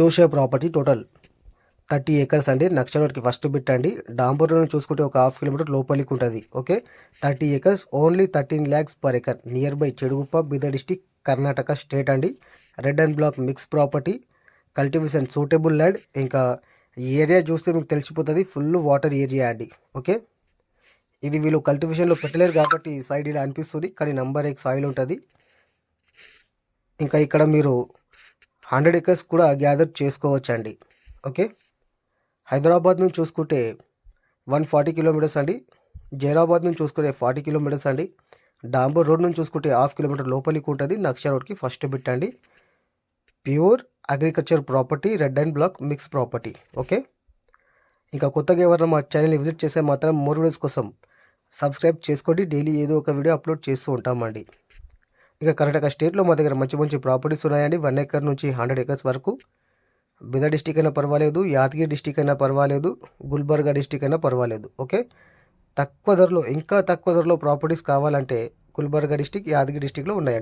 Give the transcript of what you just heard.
చూసే property total thirty acres అండి. నక్షలోకి first bit అండి. డాంబూర్ చూసుకుంటే ఒక హాఫ్ కిలోమీటర్ లోపలికి ఉంటుంది. Okay? Thirty acres only thirteen lakhs per acre nearby Cheduguppa Bidar district Karnataka state అండి. Red and black mix property. Cultivation suitable land. ఇంకా ఈ ఏరియా చూస్తే మీకు తెలిసిపోతుంది. ఫుల్ వాటర్ ఏరియా అండి. ఓకే? ఇది వీళ్ళు కల్టివేషన్లో పెట్టలేరు కాబట్టి సైడ్ ఇలా అనిపిస్తుంది. కానీ నంబర్ ఎక్ సాయిల్ ఉంటుంది. ఇంకా ఇక్కడ మీరు హండ్రెడ్ ఎకర్స్ కూడా గ్యాదర్ చేసుకోవచ్చండి. ఓకే? హైదరాబాద్ నుంచి చూసుకుంటే వన్ ఫార్టీ కిలోమీటర్స్ అండి. జైరాబాద్ నుంచి చూసుకుంటే ఫార్టీ కిలోమీటర్స్ అండి. డాంబర్ రోడ్ నుంచి చూసుకుంటే హాఫ్ కిలోమీటర్ లోపలికి ఉంటుంది. నక్ష రోడ్కి ఫస్ట్ బిట్ అండి. Pure agriculture property red and black mix property. Okay? ఇంకా కొత్తగా ఎవరైనా మా ఛానల్ని విజిట్ చేస్తే మాత్రం మోర్ వీడియోస్ కోసం సబ్స్క్రైబ్ చేసుకోండి. డైలీ ఏదో ఒక వీడియో అప్లోడ్ చేస్తూ ఉంటామండి. ఇక కర్ణాటక స్టేట్లో మా దగ్గర మంచి మంచి ప్రాపర్టీస్ ఉన్నాయండి. వన్ ఎకర్ నుంచి హండ్రెడ్ ఎకర్స్ వరకు. బిదా డిస్టిక్ అయినా పర్వాలేదు యాదగిరి డిస్టిక్ అయినా పర్వాలేదు గుల్బర్గా డిస్టిక్ అయినా పర్వాలేదు. ఓకే? తక్కువ ధరలో ఇంకా తక్కువ ధరలో ప్రాపర్టీస్ కావాలంటే గుల్బర్గా డిస్టిక్ యాదగిరి డిస్టిక్లో ఉన్నాయండి.